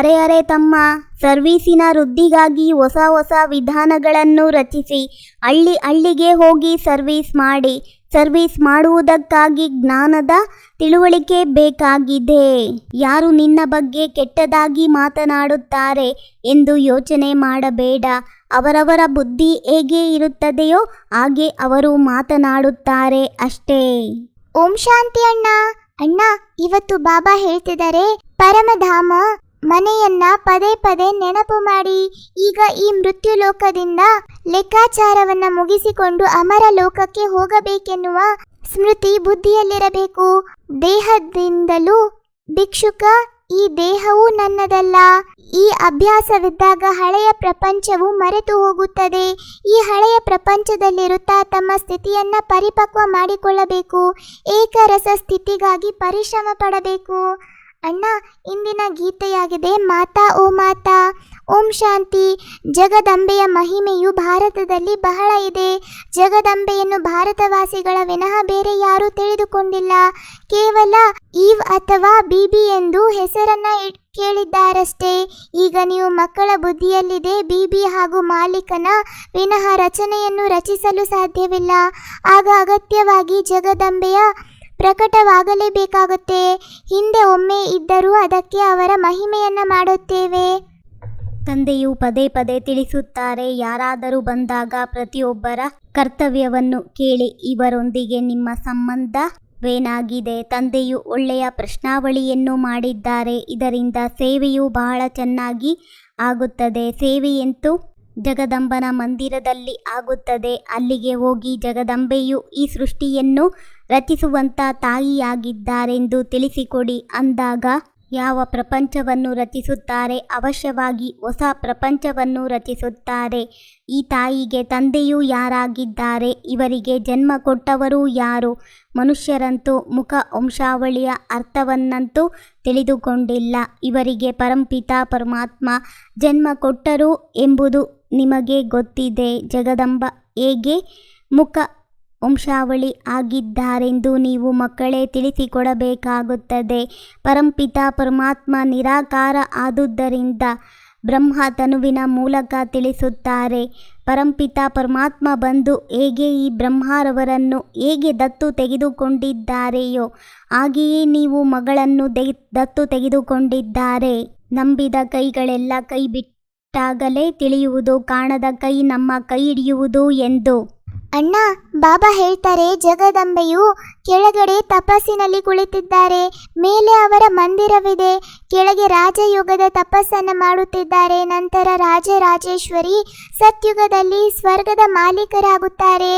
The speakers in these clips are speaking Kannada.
ಅರೆ ಅರೆ ತಮ್ಮ ಸರ್ವೀಸಿನ ವೃದ್ಧಿಗಾಗಿ ಹೊಸ ಹೊಸ ವಿಧಾನಗಳನ್ನು ರಚಿಸಿ, ಹಳ್ಳಿ ಹಳ್ಳಿಗೆ ಹೋಗಿ ಸರ್ವೀಸ್ ಮಾಡಿ, ಸರ್ವೀಸ್ ಮಾಡುವುದಕ್ಕಾಗಿ ಜ್ಞಾನದ ತಿಳುವಳಿಕೆ ಬೇಕಾಗಿದೆ. ಯಾರು ನಿನ್ನ ಬಗ್ಗೆ ಕೆಟ್ಟದಾಗಿ ಮಾತನಾಡುತ್ತಾರೆ ಎಂದು ಯೋಚನೆ ಮಾಡಬೇಡ. ಅವರವರ ಬುದ್ಧಿ ಹೇಗೆ ಇರುತ್ತದೆಯೋ ಹಾಗೆ ಅವರು ಮಾತನಾಡುತ್ತಾರೆ ಅಷ್ಟೇ. ಓಂ ಶಾಂತಿ ಅಣ್ಣ. ಅಣ್ಣ, ಇವತ್ತು ಬಾಬಾ ಹೇಳ್ತಿದ್ದಾರೆ, ಪರಮಧಾಮ ಮನೆಯನ್ನ ಪದೇ ಪದೇ ನೆನಪು ಮಾಡಿ. ಈಗ ಈ ಮೃತ್ಯು ಲೋಕದಿಂದ ಲೆಕ್ಕಾಚಾರವನ್ನ ಮುಗಿಸಿಕೊಂಡು ಅಮರ ಲೋಕಕ್ಕೆ ಹೋಗಬೇಕೆನ್ನುವ ಸ್ಮೃತಿ ಬುದ್ಧಿಯಲ್ಲಿರಬೇಕು. ದೇಹದಿಂದಲೂ ಭಿಕ್ಷುಕ ಈ ದೇಹವು ನನ್ನದಲ್ಲ. ಈ ಅಭ್ಯಾಸವಿದ್ದಾಗ ಹಳೆಯ ಪ್ರಪಂಚವು ಮರೆತು ಹೋಗುತ್ತದೆ. ಈ ಹಳೆಯ ಪ್ರಪಂಚದಲ್ಲಿರುತ್ತಾ ತಮ್ಮ ಸ್ಥಿತಿಯನ್ನ ಪರಿಪಕ್ವ ಮಾಡಿಕೊಳ್ಳಬೇಕು. ಏಕರಸ ಸ್ಥಿತಿಗಾಗಿ ಪರಿಶ್ರಮ ಪಡಬೇಕು. ಅಣ್ಣ, ಇಂದಿನ ಗೀತೆಯಾಗಿದೆ ಮಾತಾ ಓ ಮಾತಾ. ಓಂ ಶಾಂತಿ. ಜಗದಂಬೆಯ ಮಹಿಮೆಯು ಭಾರತದಲ್ಲಿ ಬಹಳ ಇದೆ. ಜಗದಂಬೆಯನ್ನು ಭಾರತವಾಸಿಗಳ ವಿನಃ ಬೇರೆ ಯಾರೂ ತಿಳಿದುಕೊಂಡಿಲ್ಲ. ಕೇವಲ ಈವ್ ಅಥವಾ ಬಿಬಿ ಎಂದು ಹೆಸರನ್ನ ಕೇಳಿದ್ದಾರಷ್ಟೇ. ಈಗ ನೀವು ಮಕ್ಕಳ ಬುದ್ಧಿಯಲ್ಲಿದೆ ಬಿಬಿ ಹಾಗೂ ಮಾಲೀಕನ ವಿನಃ ರಚನೆಯನ್ನು ರಚಿಸಲು ಸಾಧ್ಯವಿಲ್ಲ. ಆಗ ಅಗತ್ಯವಾಗಿ ಜಗದಂಬೆಯ ಪ್ರಕಟವಾಗಲೇಬೇಕಾಗುತ್ತೆ. ಹಿಂದೆ ಒಮ್ಮೆ ಇದ್ದರೂ ಅದಕ್ಕೆ ಅವರ ಮಹಿಮೆಯನ್ನ ಮಾಡುತ್ತೇವೆ. ತಂದೆಯು ಪದೇ ಪದೇ ತಿಳಿಸುತ್ತಾರೆ, ಯಾರಾದರೂ ಬಂದಾಗ ಪ್ರತಿಯೊಬ್ಬರ ಕರ್ತವ್ಯವನ್ನು ಕೇಳಿ ಇವರೊಂದಿಗೆ ನಿಮ್ಮ ಸಂಬಂಧವೇನಾಗಿದೆ? ತಂದೆಯು ಒಳ್ಳೆಯ ಪ್ರಶ್ನಾವಳಿಯನ್ನು ಮಾಡಿದ್ದಾರೆ, ಇದರಿಂದ ಸೇವೆಯು ಬಹಳ ಚೆನ್ನಾಗಿ ಆಗುತ್ತದೆ. ಸೇವೆಯಂತೂ ಜಗದಂಬನ ಮಂದಿರದಲ್ಲಿ ಆಗುತ್ತದೆ. ಅಲ್ಲಿಗೆ ಹೋಗಿ ಜಗದಂಬೆಯು ಈ ಸೃಷ್ಟಿಯನ್ನು ರಚಿಸುವಂಥ ತಾಯಿಯಾಗಿದ್ದಾರೆಂದು ತಿಳಿಸಿಕೊಡಿ ಅಂದಾಗ ಯಾವ ಪ್ರಪಂಚವನ್ನು ರಚಿಸುತ್ತಾರೆ ಅವಶ್ಯವಾಗಿ ಹೊಸ ಪ್ರಪಂಚವನ್ನು ರಚಿಸುತ್ತಾರೆ. ಈ ತಾಯಿಗೆ ತಂದೆಯು ಯಾರಾಗಿದ್ದಾರೆ? ಇವರಿಗೆ ಜನ್ಮ ಕೊಟ್ಟವರು ಯಾರು? ಮನುಷ್ಯರಂತೂ ಮುಖ ವಂಶಾವಳಿಯ ಅರ್ಥವನ್ನಂತೂ ತಿಳಿದುಕೊಂಡಿಲ್ಲ. ಇವರಿಗೆ ಪರಂಪಿತ ಪರಮಾತ್ಮ ಜನ್ಮ ಕೊಟ್ಟರು ಎಂಬುದು ನಿಮಗೆ ಗೊತ್ತಿದೆ. ಜಗದಂಬ ಹೇಗೆ ಮುಖ ವಂಶಾವಳಿ ಆಗಿದ್ದಾರೆಂದು ನೀವು ಮಕ್ಕಳೇ ತಿಳಿಸಿಕೊಡಬೇಕಾಗುತ್ತದೆ. ಪರಂಪಿತ ಪರಮಾತ್ಮ ನಿರಾಕಾರ ಆದುದರಿಂದ ಬ್ರಹ್ಮ ತನುವಿನ ಮೂಲಕ ತಿಳಿಸುತ್ತಾರೆ. ಪರಂಪಿತ ಪರಮಾತ್ಮ ಬಂದು ಹೇಗೆ ಈ ಬ್ರಹ್ಮರವರನ್ನು ಹೇಗೆ ದತ್ತು ತೆಗೆದುಕೊಂಡಿದ್ದಾರೆಯೋ, ಹಾಗೆಯೇ ನೀವು ಮಗಳನ್ನು ದತ್ತು ತೆಗೆದುಕೊಂಡಿದ್ದಾರೆ. ನಂಬಿದ ಕೈಗಳೆಲ್ಲ ಕೈ ಬಿಟ್ಟಾಗಲೇ ತಿಳಿಯುವುದು, ಕಾಣದ ಕೈ ನಮ್ಮ ಕೈ ಹಿಡಿಯುವುದು ಎಂದು. ಅಣ್ಣ, ಬಾಬಾ ಹೇಳ್ತಾರೆ, ಜಗದಂಬೆಯು ಕೆಳಗಡೆ ತಪಸ್ಸಿನಲ್ಲಿ ಕುಳಿತಿದ್ದಾರೆ, ಮೇಲೆ ಅವರ ಮಂದಿರವಿದೆ, ಕೆಳಗೆ ರಾಜಯುಗದ ತಪಸ್ಸನ್ನು ಮಾಡುತ್ತಿದ್ದಾರೆ, ನಂತರ ರಾಜರಾಜೇಶ್ವರಿ ಸತ್ಯುಗದಲ್ಲಿ ಸ್ವರ್ಗದ ಮಾಲೀಕರಾಗುತ್ತಾರೆ.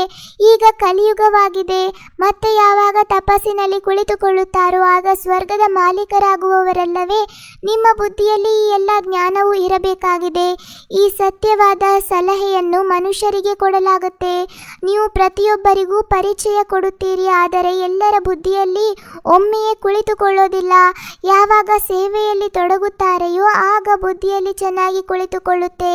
ಈಗ ಕಲಿಯುಗವಾಗಿದೆ, ಮತ್ತೆ ಯಾವಾಗ ತಪಸ್ಸಿನಲ್ಲಿ ಕುಳಿತುಕೊಳ್ಳುತ್ತಾರೋ, ಆಗ ಸ್ವರ್ಗದ ಮಾಲೀಕರಾಗುವವರಲ್ಲವೇ ನಿಮ್ಮ ಬುದ್ಧಿಯಲ್ಲಿ ಈ ಎಲ್ಲ ಜ್ಞಾನವೂ ಇರಬೇಕಾಗಿದೆ. ಈ ಸತ್ಯವಾದ ಸಲಹೆಯನ್ನು ಮನುಷ್ಯರಿಗೆ ಕೊಡಲಾಗುತ್ತೆ. ನೀವು ಪ್ರತಿಯೊಬ್ಬರಿಗೂ ಪರಿಚಯ ಕೊಡುತ್ತೀರಿ, ಆದರೆ ಎಲ್ಲರ ಬುದ್ಧಿಯಲ್ಲಿ ಒಮ್ಮೆಯೇ ಕುಳಿತುಕೊಳ್ಳೋದಿಲ್ಲ. ಯಾವಾಗ ಸೇವೆಯಲ್ಲಿ ತೊಡಗುತ್ತಾರೆಯೋ ಆಗ ಬುದ್ಧಿಯಲ್ಲಿ ಚೆನ್ನಾಗಿ ಕುಳಿತುಕೊಳ್ಳುತ್ತೆ.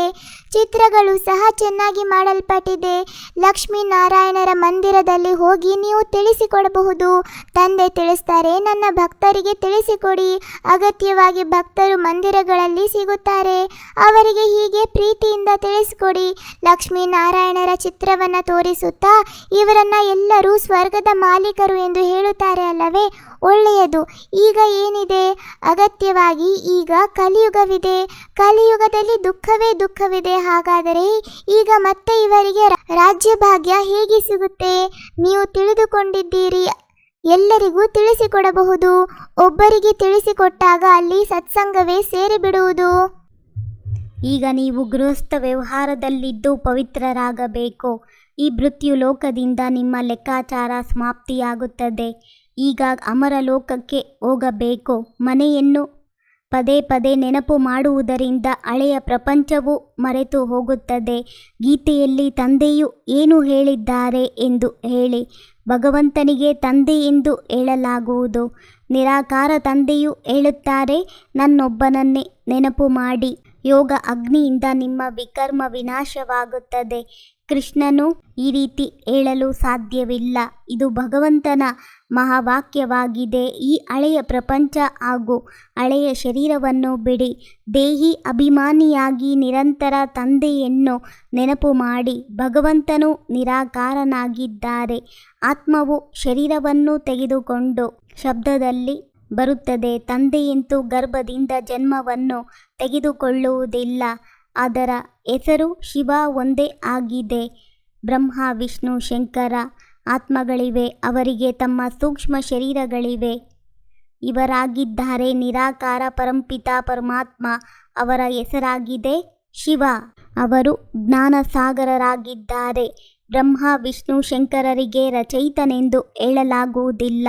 ಚಿತ್ರಗಳು ಸಹ ಚೆನ್ನಾಗಿ ಮಾಡಲ್ಪಟ್ಟಿದೆ. ಲಕ್ಷ್ಮೀನಾರಾಯಣರ ಮಂದಿರದಲ್ಲಿ ಹೋಗಿ ನೀವು ತಿಳಿಸಿಕೊಡಬಹುದು. ತಂದೆ ತಿಳಿಸ್ತಾರೆ, ನನ್ನ ಭಕ್ತರಿಗೆ ತಿಳಿಸಿಕೊಡಿ. ಅಗತ್ಯವಾಗಿ ಭಕ್ತರು ಮಂದಿರಗಳಲ್ಲಿ ಸಿಗುತ್ತಾರೆ. ಅವರಿಗೆ ಹೀಗೆ ಪ್ರೀತಿಯಿಂದ ತಿಳಿಸಿಕೊಡಿ. ಲಕ್ಷ್ಮೀನಾರಾಯಣರ ಚಿತ್ರವನ್ನು ಚಿತ್ರವನ್ನು ತೋರಿಸುತ್ತಾ ಇವರನ್ನ ಎಲ್ಲರೂ ಸ್ವರ್ಗದ ಮಾಲೀಕರು ಎಂದು ಹೇಳುತ್ತಾರೆ ಅಲ್ಲವೇ? ಒಳ್ಳೆಯದು. ಈಗ ಏನಿದೆ? ಅಗತ್ಯವಾಗಿ ಈಗ ಕಲಿಯುಗವಿದೆ. ಕಲಿಯುಗದಲ್ಲಿ ದುಃಖವೇ ದುಃಖವಿದೆ. ಹಾಗಾದರೆ ಈಗ ಮತ್ತೆ ಇವರಿಗೆ ರಾಜ್ಯಭಾಗ್ಯ ರಾಜ್ಯ ಭಾಗ್ಯ ಹೇಗೆ ಸಿಗುತ್ತೆ? ನೀವು ತಿಳಿದುಕೊಂಡಿದ್ದೀರಿ. ಎಲ್ಲರಿಗೂ ತಿಳಿಸಿಕೊಡಬಹುದು. ಒಬ್ಬರಿಗೆ ತಿಳಿಸಿಕೊಟ್ಟಾಗ ಅಲ್ಲಿ ಸತ್ಸಂಗವೇ ಸೇರಿಬಿಡುವುದು. ಈಗ ನೀವು ಗೃಹಸ್ಥ ವ್ಯವಹಾರದಲ್ಲಿದ್ದು ಪವಿತ್ರರಾಗಬೇಕು. ಈ ಮೃತ್ಯು ಲೋಕದಿಂದ ನಿಮ್ಮ ಲೆಕ್ಕಾಚಾರ ಸಮಾಪ್ತಿಯಾಗುತ್ತದೆ. ಈಗ ಅಮರ ಲೋಕಕ್ಕೆ ಹೋಗಬೇಕು. ಮನೆಯನ್ನು ಪದೇ ಪದೇ ನೆನಪು ಮಾಡುವುದರಿಂದ ಹಳೆಯ ಪ್ರಪಂಚವು ಮರೆತು ಹೋಗುತ್ತದೆ. ಗೀತೆಯಲ್ಲಿ ತಂದೆಯು ಏನು ಹೇಳಿದ್ದಾರೆ ಎಂದು ಹೇಳಿ, ಭಗವಂತನಿಗೆ ತಂದೆ ಎಂದು ಹೇಳಲಾಗುವುದು. ನಿರಾಕಾರ ತಂದೆಯು ಹೇಳುತ್ತಾರೆ, ನನ್ನೊಬ್ಬನನ್ನೇ ನೆನಪು ಮಾಡಿ. ಯೋಗ ಅಗ್ನಿಯಿಂದ ನಿಮ್ಮ ವಿಕರ್ಮ ವಿನಾಶವಾಗುತ್ತದೆ. ಕೃಷ್ಣನು ಈ ರೀತಿ ಹೇಳಲು ಸಾಧ್ಯವಿಲ್ಲ. ಇದು ಭಗವಂತನ ಮಹಾವಾಕ್ಯವಾಗಿದೆ. ಈ ಹಳೆಯ ಪ್ರಪಂಚ ಹಾಗೂ ಹಳೆಯ ಶರೀರವನ್ನು ಬಿಡಿ. ದೇಹಿ ಅಭಿಮಾನಿಯಾಗಿ ನಿರಂತರ ತಂದೆಯನ್ನು ನೆನಪು ಮಾಡಿ. ಭಗವಂತನು ನಿರಾಕಾರನಾಗಿದ್ದಾರೆ. ಆತ್ಮವು ಶರೀರವನ್ನು ತೆಗೆದುಕೊಂಡು ಶಬ್ದದಲ್ಲಿ ಬರುತ್ತದೆ. ತಂದೆಯಂತೂ ಗರ್ಭದಿಂದ ಜನ್ಮವನ್ನು ತೆಗೆದುಕೊಳ್ಳುವುದಿಲ್ಲ. ಅದರ ಹೆಸರು ಶಿವ ಒಂದೇ ಆಗಿದೆ. ಬ್ರಹ್ಮ, ವಿಷ್ಣು, ಶಂಕರ ಆತ್ಮಗಳಿವೆ. ಅವರಿಗೆ ತಮ್ಮ ಸೂಕ್ಷ್ಮ ಶರೀರಗಳಿವೆ. ಇವರಾಗಿದ್ದಾರೆ ನಿರಾಕಾರ ಪರಂಪಿತ ಪರಮಾತ್ಮ ಅವರ ಹೆಸರಾಗಿದೆ ಶಿವ. ಅವರು ಜ್ಞಾನಸಾಗರರಾಗಿದ್ದಾರೆ. ಬ್ರಹ್ಮ, ವಿಷ್ಣು, ಶಂಕರರಿಗೆ ರಚಯಿತನೆಂದು ಹೇಳಲಾಗುವುದಿಲ್ಲ.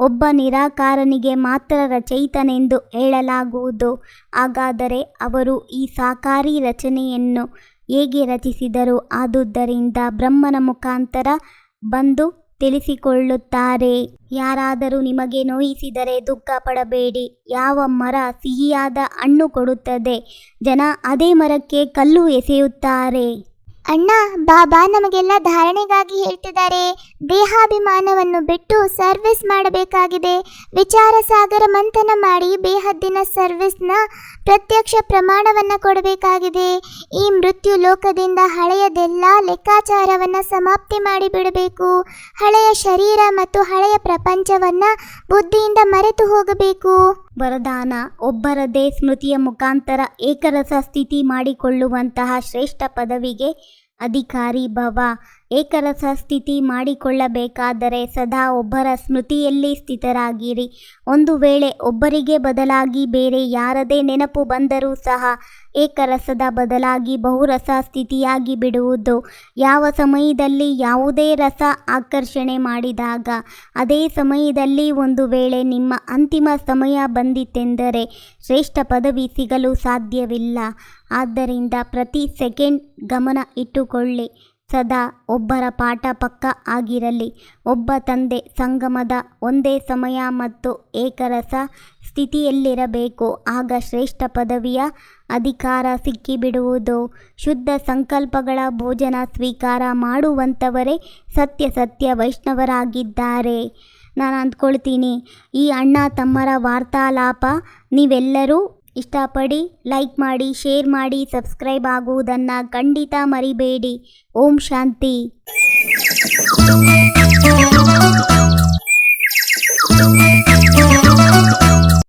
ಒಬ್ಬ ನಿರಾಕಾರನಿಗೆ ಮಾತ್ರ ರಚಯಿತನೆಂದು ಹೇಳಲಾಗುವುದು. ಹಾಗಾದರೆ ಅವರು ಈ ಸಾಕಾರಿ ರಚನೆಯನ್ನು ಹೇಗೆ ರಚಿಸಿದರು? ಆದುದರಿಂದ ಬ್ರಹ್ಮನ ಮುಖಾಂತರ ಬಂದು ತಿಳಿಸಿಕೊಳ್ಳುತ್ತಾರೆ. ಯಾರಾದರೂ ನಿಮಗೆ ನೋಯಿಸಿದರೆ ದುಃಖ ಪಡಬೇಡಿ. ಯಾವ ಮರ ಸಿಹಿಯಾದ ಹಣ್ಣು ಕೊಡುತ್ತದೆ. ಜನ ಅದೇ ಮರಕ್ಕೆ ಕಲ್ಲು ಎಸೆಯುತ್ತಾರೆ. ಅಣ್ಣ, ಬಾಬಾ ನಮಗೆಲ್ಲ ಧಾರಣೆಗಾಗಿ ಹೇಳ್ತಿದ್ದಾರೆ. ದೇಹಾಭಿಮಾನವನ್ನು ಬಿಟ್ಟು ಸರ್ವಿಸ್ ಮಾಡಬೇಕಾಗಿದೆ. ವಿಚಾರ ಸಾಗರ ಮಂಥನ ಮಾಡಿ ಬೇಹದ್ದಿನ ಸರ್ವಿಸ್ನ ಪ್ರತ್ಯಕ್ಷ ಪ್ರಮಾಣವನ್ನು ಕೊಡಬೇಕಾಗಿದೆ. ಈ ಮೃತ್ಯು ಲೋಕದಿಂದ ಹಳೆಯದೆಲ್ಲ ಲೆಕ್ಕಾಚಾರವನ್ನು ಸಮಾಪ್ತಿ ಮಾಡಿಬಿಡಬೇಕು. ಹಳೆಯ ಶರೀರ ಮತ್ತು ಹಳೆಯ ಪ್ರಪಂಚವನ್ನು ಬುದ್ಧಿಯಿಂದ ಮರೆತು ಹೋಗಬೇಕು. ವರದಾನ ಒಬ್ಬರದೇ ಸ್ಮೃತಿಯ ಮುಖಾಂತರ ಏಕರಸ ಸ್ಥಿತಿ ಮಾಡಿಕೊಳ್ಳುವಂತಹ ಶ್ರೇಷ್ಠ ಪದವಿಗೆ ಅಧಿಕಾರಿ ಭವ. ಏಕರಸ ಸ್ಥಿತಿ ಮಾಡಿಕೊಳ್ಳಬೇಕಾದರೆ ಸದಾ ಒಬ್ಬರ ಸ್ಮೃತಿಯಲ್ಲಿ ಸ್ಥಿತರಾಗಿರಿ. ಒಂದು ವೇಳೆ ಒಬ್ಬರಿಗೆ ಬದಲಾಗಿ ಬೇರೆ ಯಾರದೇ ನೆನಪು ಬಂದರೂ ಸಹ ಏಕರಸದ ಬದಲಾಗಿ ಬಹುರಸ ಸ್ಥಿತಿಯಾಗಿ ಬಿಡುವುದು. ಯಾವ ಸಮಯದಲ್ಲಿ ಯಾವುದೇ ರಸ ಆಕರ್ಷಣೆ ಮಾಡಿದಾಗ ಅದೇ ಸಮಯದಲ್ಲಿ ಒಂದು ವೇಳೆ ನಿಮ್ಮ ಅಂತಿಮ ಸಮಯ ಬಂದಿತೆಂದರೆ ಶ್ರೇಷ್ಠ ಪದವಿ ಸಿಗಲು ಸಾಧ್ಯವಿಲ್ಲ. ಆದ್ದರಿಂದ ಪ್ರತಿ ಸೆಕೆಂಡ್ ಗಮನ ಇಟ್ಟುಕೊಳ್ಳಿ. ಸದಾ ಒಬ್ಬರ ಪಾಠ ಪಕ್ಕ ಆಗಿರಲಿ. ಒಬ್ಬ ತಂದೆ ಸಂಗಮದ ಒಂದೇ ಸಮಯ ಮತ್ತು ಏಕರಸ ಸ್ಥಿತಿಯಲ್ಲಿರಬೇಕು. ಆಗ ಶ್ರೇಷ್ಠ ಪದವಿಯ ಅಧಿಕಾರ ಸಿಕ್ಕಿಬಿಡುವುದು. ಶುದ್ಧ ಸಂಕಲ್ಪಗಳ ಭೋಜನ ಸ್ವೀಕಾರ ಮಾಡುವಂಥವರೇ ಸತ್ಯ ಸತ್ಯ ವೈಷ್ಣವರಾಗಿದ್ದಾರೆ. ನಾನು ಅಂದ್ಕೊಳ್ತೀನಿ, ಈ ಅಣ್ಣ ತಮ್ಮರ ವಾರ್ತಾಲಾಪ ನೀವೆಲ್ಲರೂ ಇಷ್ಟಪಡಿ ಲೈಕ್ ಮಾಡಿ ಶೇರ್ ಮಾಡಿ ಸಬ್ಸ್ಕ್ರೈಬ್ ಆಗುವುದನ್ನು ಖಂಡಿತ ಮರಿಬೇಡಿ ಓಂ ಶಾಂತಿ.